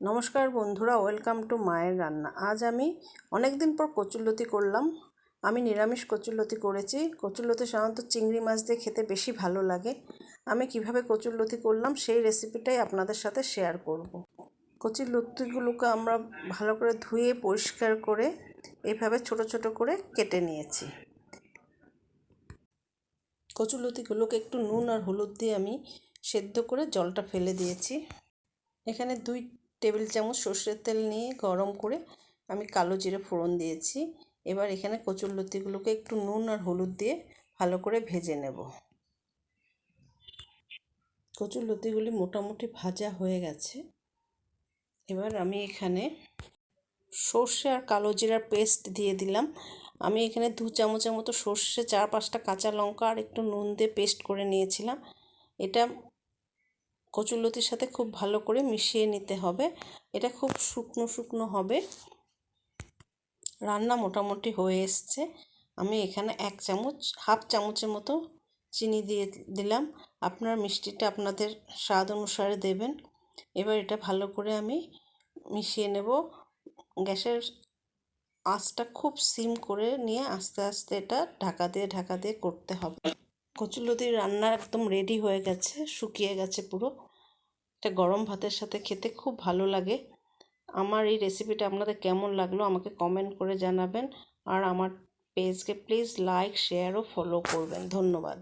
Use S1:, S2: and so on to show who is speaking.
S1: নমস্কার বন্ধুরা, welcome to মায়ের রান্না। আজ আমি অনেক দিন পর কচুরলতি করলাম। আমি নিরামিষ কচুরলতি করেছি। কচুরলতি সাধারণত চিংড়ি মাছ দিয়ে খেতে বেশি ভালো লাগে। আমি কীভাবে কচুরলতি করলাম সেই রেসিপিটাই আপনাদের সাথে শেয়ার করব। কচুর লতিগুলোকে আমরা ভালো করে ধুয়ে, পরিষ্কার করে এভাবে ছোট ছোট করে কেটে নিয়েছি। কচুরলতিগুলোকে একটু নুন আর হলুদ দিয়ে আমি সেদ্ধ করে জলটা ফেলে দিয়েছি। এখানে দুই টেবিল চামচ সর্ষের তেল নিয়ে গরম করে আমি কালো জিরে ফোড়ন দিয়েছি। এবার এখানে কচুর লতিগুলোকে একটু নুন আর হলুদ দিয়ে ভালো করে ভেজে নেব। কচুর লতিগুলি মোটামুটি ভাজা হয়ে গেছে। এবার আমি এখানে সর্ষে আর কালো জিরার পেস্ট দিয়ে দিলাম। আমি এখানে দু চামচের মতো সর্ষে, চার পাঁচটা কাঁচা লঙ্কা আর একটু নুন দিয়ে পেস্ট করে নিয়েছিলাম। এটা কচুরলতির সাথে খুব ভালো করে মিশিয়ে নিতে হবে। এটা খুব শুকনো শুকনো হবে। রান্না মোটামুটি হয়ে এসছে। আমি এখানে এক চামচ, হাফ চামচের মতো চিনি দিয়ে দিলাম। আপনার মিষ্টিটা আপনাদের স্বাদ অনুসারে দেবেন। এবার এটা ভালো করে আমি মিশিয়ে নেব। গ্যাসের আঁচটা খুব সিম করে নিয়ে আস্তে আস্তে এটা ঢাকা দিয়ে ঢাকা দিয়ে করতে হবে। কচুলতি রান্না একদম রেডি হয়ে গেছে, শুকিয়ে গেছে পুরো। এটা গরম ভাতের সাথে খেতে খুব ভালো লাগে। আমার এই রেসিপিটা আপনাদের কেমন লাগল আমাকে কমেন্ট করে জানাবেন। আর আমার পেজকে প্লিজ লাইক শেয়ার ও ফলো করবেন। ধন্যবাদ।